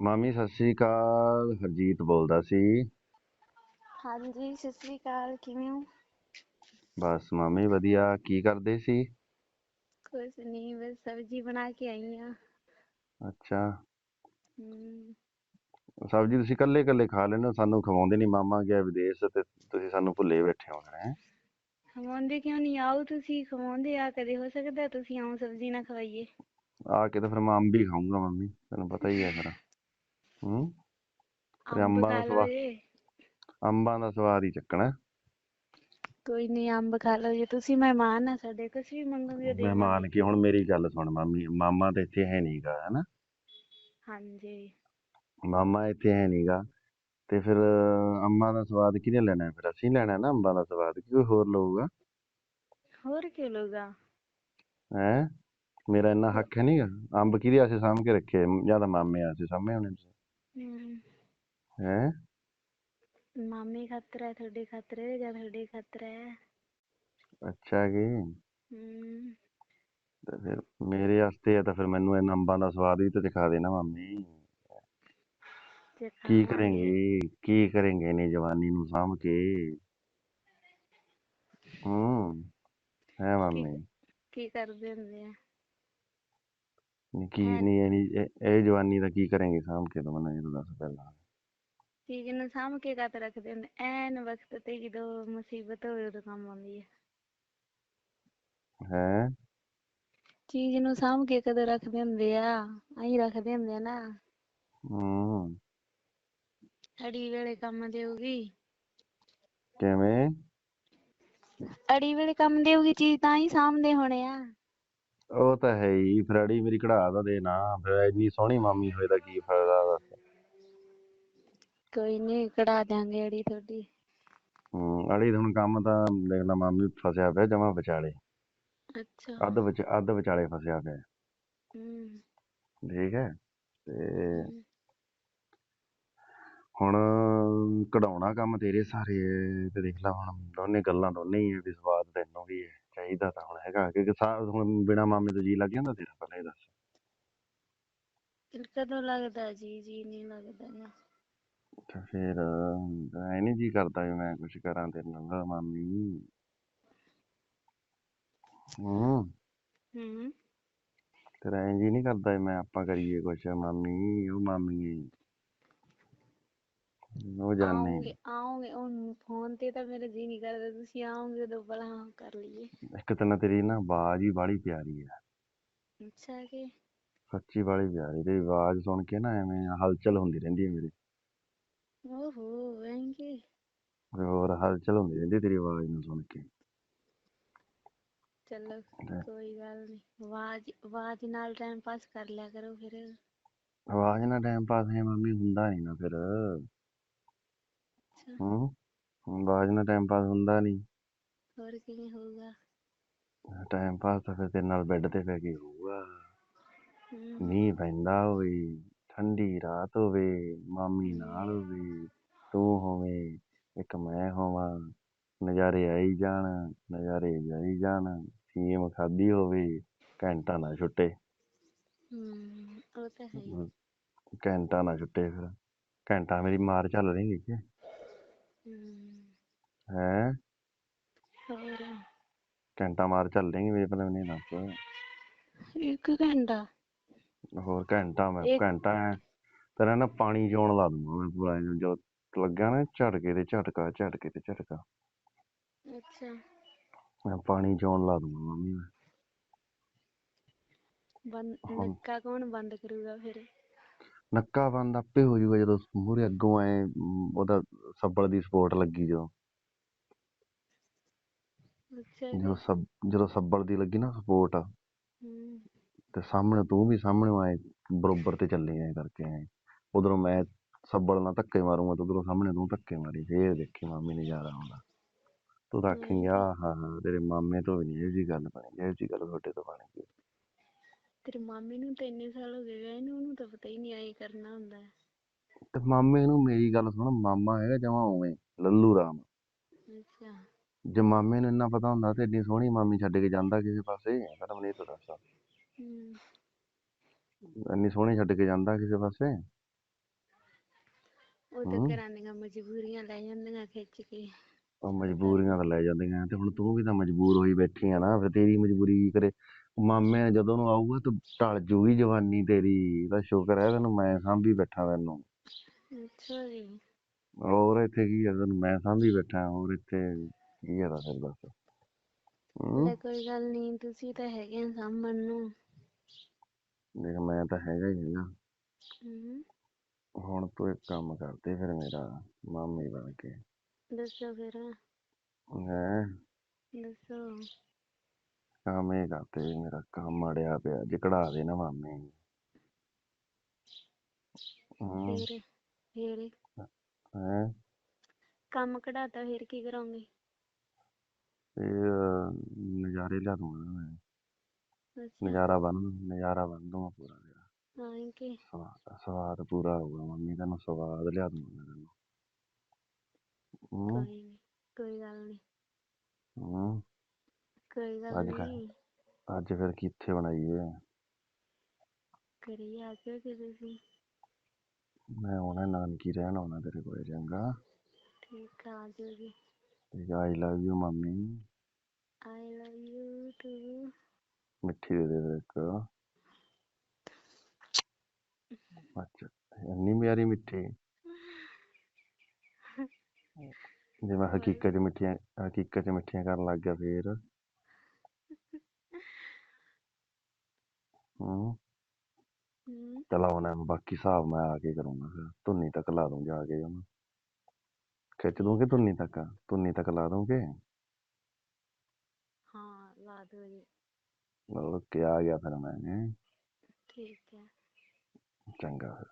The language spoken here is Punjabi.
ਮਾਮੀ ਸਤਿ ਸ੍ਰੀ ਅਕਾਲ। ਹਰਜੀਤ ਬੋਲਦਾ ਸੀ। ਹਾਂਜੀ ਸਤਿ ਸ੍ਰੀ ਅਕਾਲ। ਕਿਵੇਂ ਹੋ? ਬਸ ਮਾਮੀ ਵਧੀਆ। ਕੀ ਕਰਦੇ ਸੀ? ਕੁਛ ਨਹੀਂ ਬਸ ਸਬਜ਼ੀ ਬਣਾ ਕੇ ਆਈ ਆ ਅੱਛਾ। ਹਮ ਸਬਜ਼ੀ ਤੁਸੀਂ ਇਕੱਲੇ ਇਕੱਲੇ ਖਾ ਲੈਂਦੇ ਹੋ? ਸਾਨੂੰ ਖਵਾਉਂਦੇ ਨਹੀਂ। ਮਾਮਾ ਗਿਆ ਵਿਦੇਸ਼ ਤੇ ਤੁਸੀਂ ਸਾਨੂੰ ਭੁੱਲੇ ਬੈਠੇ ਹੋ ਹੈ ਖਵਾਉਂਦੇ ਕਿਉਂ ਨਹੀਂ? ਆਓ ਤੁਸੀਂ ਖਵਾਉਂਦੇ ਆ। ਕਦੇ ਹੋ ਸਕਦਾ ਤੁਸੀਂ ਆਓ ਸਬਜ਼ੀ ਨਾ ਖਵਾਈਏ। ਆ ਕੇ ਤਾਂ ਫਿਰ ਮੈਂ ਅੰਬ ਹੀ ਖਾਊਂਗਾ ਮੰਮੀ। ਤੈਨੂੰ ਪਤਾ ਹੀ ਹੈ ਫਿਰ ਹੂੰ। ਤੇ ਅੰਬ ਅੰਬਾਂ ਖਾ ਦਾ ਲਓ ਸਵਾਦ ਜੇ। ਅੰਬਾਂ ਦਾ ਸਵਾਦ ਹੀ ਚੱਕਣਾ। ਕੋਈ ਨਹੀਂ ਅੰਬ ਖਾ ਲਓ ਜੇ। ਤੁਸੀਂ ਮਹਿਮਾਨ ਆ ਸਾਡੇ ਕੁਛ ਵੀ ਮੰਗੋਗੇ ਦੇਵਾਂਗੇ ਮਹਿਮਾਨ ਕੀ ਹੁਣ ਮੇਰੀ ਗੱਲ ਸੁਣ ਮਾਮੀ ਮਾਮਾ ਤਾਂ ਇੱਥੇ ਹੈ ਨਹੀਂਗਾ ਹੈਨਾ? ਹਾਂਜੀ। ਮਾਮਾ ਇੱਥੇ ਹੈ ਨਹੀਂਗਾ ਤੇ ਫਿਰ ਅੰਬਾਂ ਦਾ ਸਵਾਦ ਕਿਹਨੇ ਲੈਣਾ? ਹੈ? ਫਿਰ ਅਸੀਂ ਲੈਣਾ ਨਾ ਅੰਬਾਂ ਦਾ ਸਵਾਦ ਕਿ ਕੋਈ ਹੋਰ ਲਊਗਾ? ਹੋਰ ਕੀ ਲੋਗਾ ਹੈ? ਮੇਰਾ ਇੰਨਾ ਹੱਕ ਹੈ ਨਹੀਂਗਾ ਅੰਬ ਕਿਹਦੇ ਵਾਸਤੇ ਸਾਂਭ ਕੇ ਰੱਖੇ? ਜਾਂ ਤਾਂ ਮਾਮੇ ਵਾਸਤੇ ਸਾਂਭੇ ਹੋਣੇ ਹਮ, ਮਾਮੇ ਖਾਤਰ ਹੈ ਤੁਹਾਡੇ ਖਾਤਰ ਹੈ ਜਾਂ ਤੁਹਾਡੇ ਖਾਤਰ ਹੈ ਅੱਛਾ ਜੀ। ਤੇ ਫਿਰ ਮੇਰੇ ਵਾਸਤੇ ਆ ਤਾਂ ਫਿਰ ਮੈਨੂੰ ਇਹਨਾਂ ਅੰਬਾਂ ਦਾ ਸਵਾਦ ਵੀ ਤਾਂ ਦਿਖਾ ਦੇਣਾ ਮਾਮੀ। ਕੀ ਕਰਾਂਗੇ? ਕੀ ਕਰਾਂਗੇ ਇਹਨੇ ਜਵਾਨੀ ਨੂੰ ਸਾਂਭ ਕੇ? ਹੂੰ। ਹੈ ਮਾਮੀ। ਕੀ ਕਰਦੇ ਹੁੰਦੇ ਆ? ਨੀ- ਇਹ ਇਹ ਜਵਾਨੀ ਦਾ ਕੀ ਕरेंगे ਸਾਂਭ ਕੇ ਤਾਂ ਮੈਨੂੰ ਇਹ ਤਾਂ ਦੱਸ ਪਹਿਲਾਂ। ਚੀਜ਼ ਨੂੰ ਸਾਂਭ ਕੇ ਕੱਤ ਰੱਖਦੇ ਹੁੰਦੇ? ਐਨ ਵਕਤ ਤੇ ਜਦੋਂ ਮੁਸੀਬਤ ਹੋਵੇ ਉਦੋਂ ਕੰਮ ਆਉਂਦੀ ਹੈ। ਹੈ? ਚੀਜ਼ ਨੂੰ ਸਾਂਭ ਕੇ ਕਦੋਂ ਰੱਖਦੇ ਹੁੰਦੇ ਆ ਐਂ ਰੱਖਦੇ ਹੁੰਦੇ ਆ ਨਾ। ਹੂੰ। ਅੜੀ ਵੇਲੇ ਕੰਮ ਦੇਊਗੀ। ਕਿਵੇਂ? ਅੜੀ ਵੇਲੇ ਕੰਮ ਦੇਊਗੀ ਚੀਜ਼ ਤਾਂ ਹੀ ਸਾਂਭਦੇ ਹੋਣੇ ਆ। ਉਹ ਤਾਂ ਹੈ ਹੀ ਫਿਰ ਅੜੀ ਮੇਰੀ ਕਢਾ ਦਾ ਦੇ ਨਾ ਫਿਰ ਇੰਨੀ ਸੋਹਣੀ ਮਾਮੀ ਹੋਏ ਦਾ ਕੀ ਫਾਇਦਾ ਦੱਸ। ਕੋਈ ਨਹੀਂ ਕਢਾ ਦਿਆਂਗੇ ਅੜੀ ਤੁਹਾਡੀ। ਹੂੰ ਅੜੀ ਹੁਣ ਕੰਮ ਤਾਂ ਦੇਖ ਲਾ ਮਾਮੀ ਫਸਿਆ ਪਿਆ ਜਮਾ ਵਿਚਾਲੇ। ਅੱਛਾ। ਅੱਧ ਵਿੱਚ ਅੱਧ ਵਿਚਾਲੇ ਫਸਿਆ ਪਿਆ। ਹਮ ਠੀਕ ਹੈ ਤੇ ਹੁਣ ਕਢਾਉਣਾ ਕੰਮ ਤੇਰੇ ਸਾਰੇ ਹੈ ਤੇ ਦੇਖ ਲਾ ਹੁਣ ਦੋਨੇ ਗੱਲਾਂ ਦੋਨੇ ਹੀ ਹੈ ਵੀ ਸਵਾਦ ਤੈਨੂੰ ਵੀ ਹੈ। ਚਾਹੀਦਾ ਤਾਂ ਹੁਣ ਹੈਗਾ ਕਿ ਸਾ ਹੁਣ ਬਿਨਾ ਮਾਮੇ ਤੋਂ ਜੀ ਲੱਗ ਜਾਂਦਾ ਤੇਰਾ ਪਹਿਲਾਂ ਇਹ ਦੱਸ। ਫਿਰ ਕਦੋਂ ਲੱਗਦਾ ਜੀ ਜੀ ਨਹੀਂ ਲੱਗਦਾ ਨਾ। ਤੇ ਫਿਰ ਐ ਨਹੀਂ ਜੀ ਕਰਦਾ ਵੀ ਮੈਂ ਕੁਝ ਕਰਾਂ ਤੇਰੇ ਨਾਲ ਮਾਮੀ। ਹੂੰ। ਹਮ ਤੇਰਾ ਐਂ ਜੀ ਨਹੀਂ ਕਰਦਾ ਵੀ ਮੈਂ ਆਪਾਂ ਕਰੀਏ ਕੁਛ ਮਾਮੀ ਉਹ ਮਾਮੀ ਉਹ ਜਾਣੇ ਆਉਂਗੇ ਆਉਂਗੇ ਉਹ ਫੋਨ ਤੇ ਤਾਂ ਮੇਰਾ ਜੀ ਨਹੀਂ ਕਰਦਾ ਤੁਸੀਂ ਆਉਂਗੇ ਉਦੋਂ ਭਲਾ ਕਰ ਲਈਏ। ਇੱਕ ਤਾਂ ਨਾ ਤੇਰੀ ਨਾ ਆਵਾਜ਼ ਹੀ ਬਾਹਲੀ ਪਿਆਰੀ ਹੈ ਅੱਛਾ ਕਿ? ਸੱਚੀ ਬਾਹਲੀ ਪਿਆਰੀ ਤੇਰੀ ਆਵਾਜ਼ ਸੁਣ ਕੇ ਨਾ ਐਵੇਂ ਹਲਚਲ ਹੁੰਦੀ ਰਹਿੰਦੀ ਹੈ ਮੇਰੀ। ਓਹੋ ਤੇ ਹੋਰ ਹਲਚਲ ਹੁੰਦੀ ਰਹਿੰਦੀ ਤੇਰੀ ਆਵਾਜ਼ ਨੂੰ ਸੁਣ ਕੇ। ਚਲੋ। ਕੋਈ ਗੱਲ ਨਹੀਂ ਆਵਾਜ਼ ਆਵਾਜ਼ ਨਾਲ ਟਾਈਮ ਪਾਸ ਕਰ ਲਿਆ ਕਰੋ ਫਿਰ। ਆਵਾਜ਼ ਨਾਲ ਟਾਈਮ ਪਾਸ ਹੈ ਮੰਮੀ ਹੁੰਦਾ ਨਹੀਂ ਨਾ ਫਿਰ। ਹੂੰ ਆਵਾਜ਼ ਨਾਲ ਟਾਈਮ ਪਾਸ ਹੁੰਦਾ ਨਹੀਂ ਹੋਰ ਕਿਵੇਂ ਹੋਊਗਾ। ਟਾਈਮ ਪਾਸ ਤਾਂ ਫਿਰ ਤੇਰੇ ਨਾਲ ਬੈੱਡ ਤੇ ਪੈ ਕੇ ਹੋਊਗਾ। ਹਮ, ਮੀਂਹ ਪੈਂਦਾ ਹੋਵੇ ਠੰਡੀ ਰਾਤ ਹੋਵੇ ਮਾਮੀ ਨਾਲ ਹੋਵੇ ਤੂੰ ਹੋਵੇਂ ਇੱਕ ਮੈਂ ਹੋਵਾਂ ਨਜ਼ਾਰੇ ਆਈ ਜਾਣ ਨਜ਼ਾਰੇ ਜਾਈ ਜਾਣ ਫੀਮ ਖਾਦੀ ਹੋਵੇ ਘੰਟਾ ਨਾ ਛੁੱਟੇ। ਹਮ ਉਹ ਤਾਂ ਹੈ ਹੀ। ਹਮ, ਘੰਟਾ ਨਾ ਛੁੱਟੇ ਫਿਰ ਘੰਟਾ ਮੇਰੀ ਮਾਰ ਚੱਲ ਰਹੀ ਹੈ ਹੈ। ਹੋਰ? ਘੰਟਾ ਮਾਰ ਚੱਲ ਰਹੀ ਮੇਰੇ ਪਹਿਲਾਂ ਨਹੀਂ ਦੱਸ ਇੱਕ ਘੰਟਾ? ਹੋਰ ਘੰਟਾ ਮੈਂ ਇੱਕ- ਘੰਟਾ ਐਂ। ਤੇਰਾ ਨਾ ਪਾਣੀ ਚੋਣ ਲਾ ਦੂੰਗਾ ਮੈਂ ਪੂਰਾ ਇਹਨੂੰ ਜੋ ਲੱਗਾ ਨਾ ਝਟਕੇ ਤੇ ਝਟਕਾ ਝਟਕੇ ਤੇ ਝਟਕਾ। ਅੱਛਾ। ਮੈਂ ਪਾਣੀ ਚੋਣ ਲਾ ਦੂੰਗਾ ਮੰਮੀ ਮੈਂ ਬੰਦ ਹੁਣ- ਨੱਕਾ ਕੌਣ ਬੰਦ ਕਰੂਗਾ ਫਿਰ? ਨੱਕਾ ਬੰਦ ਆਪੇ ਹੋ ਜਾਊਗਾ ਜਦੋਂ ਮੂਹਰੇ ਅੱਗੋਂ ਐ ਉਹਦਾ ਸੱਬਲ ਦੀ ਸਪੋਰਟ ਲੱਗੀ ਜਦੋਂ। ਅੱਛਾ ਜੀ। ਜਦੋਂ ਸੱਬ ਜਦੋਂ ਸੱਬਲ ਦੀ ਲੱਗੀ ਨਾ ਸਪੋਰਟ ਤੇ ਸਾਹਮਣੇ ਤੂੰ ਵੀ ਸਾਹਮਣੇ ਆਏ ਬਰੋਬਰ ਤੇ ਚੱਲੇ ਐ ਕਰਕੇ ਐ। ਉਧਰੋਂ ਮੈਂ ਸੱਬਲ ਨਾਲ ਧੱਕੇ ਮਾਰੂੰਗਾ ਤੇ ਉਧਰੋਂ ਸਾਹਮਣੇ ਤੂੰ ਧੱਕੇ ਮਾਰੀ ਫੇਰ ਦੇਖੀ ਮਾਮੀ ਨੇ ਜ਼ਿਆਦਾ ਆਉਂਦਾ। ਤੂੰ ਤਾਂ ਆਖੀ ਆ ਹਾਂ ਹਾਂ ਤੇਰੇ ਮਾਮੇ ਤੋਂ ਵੀ ਨਹੀਂ ਇਹ ਜੀ ਗੱਲ ਬਣੀ ਇਹ ਜੀ ਗੱਲ ਤੁਹਾਡੇ ਤੋਂ ਬਣੀ ਗਈ। ਤੇਰੇ ਮਾਮੇ ਨੂੰ ਤਾਂ ਇੰਨੇ ਸਾਲ ਹੋ ਗਏ ਗਏ ਨੂੰ ਉਹਨੂੰ ਤਾਂ ਪਤਾ ਹੀ ਨਹੀਂ ਆਈ ਕਰਨਾ ਹੁੰਦਾ। ਹੈ। ਤੇ ਮਾਮੇ ਨੂੰ ਮੇਰੀ ਗੱਲ ਸੁਣ ਮਾਮਾ ਹੈਗਾ ਜਮਾ ਉਵੇਂ ਲੱਲੂ ਰਾਮ। ਅੱਛਾ। ਜੇ ਮਾਮੇ ਨੂੰ ਇੰਨਾ ਪਤਾ ਹੁੰਦਾ ਤੇ ਏਡੀ ਸੋਹਣੀ ਮਾਮੀ ਛੱਡ ਕੇ ਜਾਂਦਾ ਕਿਸੇ ਪਾਸੇ ਪਰ ਮੈਨੂੰ ਇਹ ਤਾਂ ਦੱਸ ਹਮ ਇੰਨੀ ਸੋਹਣੀ ਛੱਡ ਕੇ ਜਾਂਦਾ ਕਿਸੇ ਪਾਸੇ। ਉਹ ਤਾਂ ਹਮ। ਘਰਾਂ ਦੀਆਂ ਮਜਬੂਰੀਆਂ ਲੈ ਜਾਂਦੀਆਂ ਖਿੱਚ ਕੇ। ਉਹ ਮਜਬੂਰੀਆਂ ਤਾਂ ਲੈ ਜਾਂਦੀਆਂ ਤੇ ਹੁਣ ਤੂੰ ਵੀ ਤਾਂ ਮਜਬੂਰ ਹੋਈ ਬੈਠੀ ਆ ਨਾ ਫਿਰ ਤੇਰੀ ਮਜਬੂਰੀ ਕੀ ਕਰੇ? ਮਾਮੇ ਜਦੋਂ ਨੂੰ ਆਊਗਾ ਤਾਂ ਟਲ ਜੂਗੀ ਜਵਾਨੀ ਤੇਰੀ ਤਾਂ ਸ਼ੁਕਰ ਹੈ ਤੈਨੂੰ ਮੈਂ ਸਾਂਭੀ ਬੈਠਾ ਤੈਨੂੰ। ਅੱਛਾ ਜੀ। ਹੋਰ ਇੱਥੇ ਕੀ ਹੈ ਤੈਨੂੰ ਮੈਂ ਸਾਂਭੀ ਬੈਠਾ ਹੋਰ ਇੱਥੇ ਕੀ ਹੈ ਫਿਰ ਦੱਸ। ਲੈ ਕੋਈ ਗੱਲ ਨਹੀਂ ਤੁਸੀਂ ਤਾਂ ਹੈਗੇ ਆ ਸਾਂਭਣ ਨੂੰ। ਦੇਖ ਮੈਂ ਤਾਂ ਹੈਗਾ ਹੀ ਹੈਗਾ। ਹਮ ਹੁਣ ਤੂੰ ਇੱਕ ਕੰਮ ਕਰਦੇ ਫਿਰ ਮੇਰਾ ਮਾਮੀ ਬਣ ਕੇ। ਦੱਸੋ ਫਿਰ। ਹੈ? ਦੱਸੋ। ਕੰਮ ਇਹ ਕਰਦੇ ਵੀ ਮੇਰਾ ਕੰਮ ਅੜਿਆ ਪਿਆ ਜੇ ਕਢਾ ਦੇ ਨਾ ਮਾਮੇ। ਹੂੰ। ਫਿਰ ਫਿਰ। ਹੈ? ਕੰਮ ਕਢਾਤਾ ਫਿਰ ਕੀ ਕਰੋਗੇ? ਫਿਰ ਨਜ਼ਾਰੇ ਲਿਆ ਦੂੰਗਾ ਨਾ ਮੈਂ। ਅੱਛਾ। ਨਜ਼ਾਰਾ ਬਣ ਨਜ਼ਾਰਾ ਬਣ ਦੂੰਗਾ ਪੂਰਾ ਹਾਂ ਕਿ? ਸਵਾਦ ਪੂਰਾ ਹੋਊਗਾ ਮੰਮੀ ਤੈਨੂੰ ਸਵਾਦ ਲਿਆ ਦੂੰਗਾ ਮੈਂ ਤੈਨੂੰ। ਹੂੰ। ਕੋਈ ਨੀ ਕੋਈ ਗੱਲ ਨਹੀਂ ਹੂੰ। ਕੋਈ ਗੱਲ ਅੱਜ ਫਿਰ ਕਿੱਥੇ ਬਣਾਈਏ? ਕਰੀ ਆ ਤੁਸੀਂ। ਮੈਂ ਆਉਣਾ ਨਾਨਕੀ ਰਹਿਣ ਆਉਣਾ ਤੇਰੇ ਕੋਲ ਚੰਗਾ। ਠੀਕ ਆ ਜਾਓਗੇ ਠੀਕ I love you mummy. I love you too ਮਿੱਠੀ ਦੇ ਦੇ ਫਿਰ ਇੱਕ। ਅੱਛਾ ਇੰਨੀ ਪਿਆਰੀ ਮਿੱਠੀ। ਜੇ ਮੈਂ ਹਕੀਕਤ ਚ ਮਿੱਠੀਆਂ ਹਕੀਕਤ ਚ ਮਿੱਠੀਆਂ ਕਰਨ ਲੱਗ ਗਿਆ ਫੇਰ। ਹੂੰ ਹਮ ਚਲ ਆਉਣਾ ਬਾਕੀ ਹਿਸਾਬ ਮੈਂ ਆ ਕੇ ਕਰੂੰਗਾ ਫਿਰ ਧੁੰਨੀ ਤੱਕ ਲਾ ਦੂੰ ਜਾ ਕੇ ਉਹਨੂੰ ਖਿੱਚ ਦੂੰਗੇ ਧੁੰਨੀ ਤੱਕ ਧੁੰਨੀ ਤੱਕ ਲਾ ਦੂੰਗੇ ਹਾਂ ਲਾ ਦਿਓ ਜੀ ਓਕੇ ਆ ਗਿਆ ਫਿਰ ਮੈਂ ਹੈਂ। ਠੀਕ ਹੈ ਚੰਗਾ ਫਿਰ